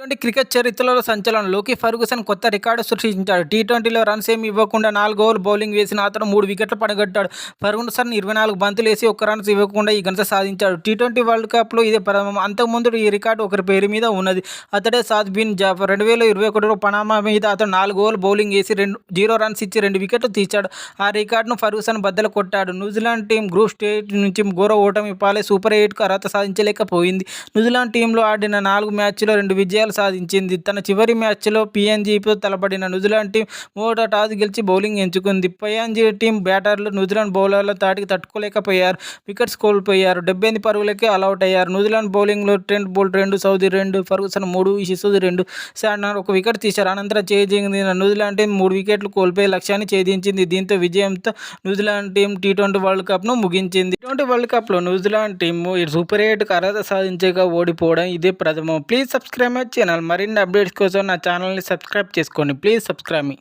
Twenty cricket చరిత్రలో సంచలనం. లోకి ఫర్గూసన్ కొత్త రికార్డు సృష్టించాడు. టీ ట్వంటీలో రన్స్ ఏమి ఇవ్వకుండా నాలుగు ఓవర్లు బౌలింగ్ వేసిన అతను మూడు వికెట్లు పడగట్టాడు. ఫర్గుసన్ ఇరవై నాలుగు బంతులు వేసి ఒక్క రన్స్ ఇవ్వకుండా ఈ ఘనత సాధించాడు. టీ ట్వంటీ వరల్డ్ కప్లో ఇదే ప్రథమం అంతకుముందు ఈ రికార్డు ఒకరి పేరు మీద ఉన్నది. అతడే సాద్ బిన్ జాఫర్. రెండు వేల ఇరవై ఒకటిలో పనామా మీద అతను నాలుగు ఓవర్లు బౌలింగ్ వేసి రెండు జీరో రన్స్ ఇచ్చి రెండు వికెట్లు తీశాడు ఆ రికార్డును ఫర్గూసన్ బద్దలు కొట్టాడు. న్యూజిలాండ్ టీం గ్రూప్ స్టేట్ నుంచి ఘోర ఓటమి పాలే సూపర్ ఎయిట్కు అర్హత సాధించలేకపోయింది. న్యూజిలాండ్ టీంలో ఆడిన నాలుగు మ్యాచ్లో రెండు విజయాలు సాధించింది. తన చివరి మ్యాచ్లో పిఎన్జీతో తలపడిన న్యూజిలాండ్ టీం మూడో టాస్ గెలిచి బౌలింగ్ ఎంచుకుంది. పిఎన్జీ టీం బ్యాటర్లు న్యూజిలాండ్ బౌలర్ల తాటికి తట్టుకోలేకపోయారు. వికెట్స్ కోల్పోయారు. డెబ్బై ఎనిమిది పరుగులకే అలౌట్ అయ్యారు న్యూజిలాండ్ బౌలింగ్లో ట్రెంట్ బోల్ట్ రెండు సౌదీ రెండు ఫర్గూసన్ మూడు శిశుది రెండు. శాండనర్ ఒక వికెట్ తీశారు. అనంతరం చేజింది న్యూజిలాండ్ టీం మూడు వికెట్లు కోల్పోయే లక్ష్యాన్ని ఛేదించింది. దీంతో విజయంతో New Zealand team T twenty world కప్ను ముగించింది. టీ ట్వంటీ వరల్డ్ కప్లో న్యూజిలాండ్ టీం సూపర్ ఎయిట్కు అర్హత సాధించగా ఓడిపోవడం ఇదే ప్రథమం. ప్లీజ్ సబ్స్క్రైబ్ మై ఛానల్ మరిన్ని అప్డేట్స్ కోసం నా ఛానల్ని సబ్స్క్రైబ్ చేసుకోండి. Please subscribe me.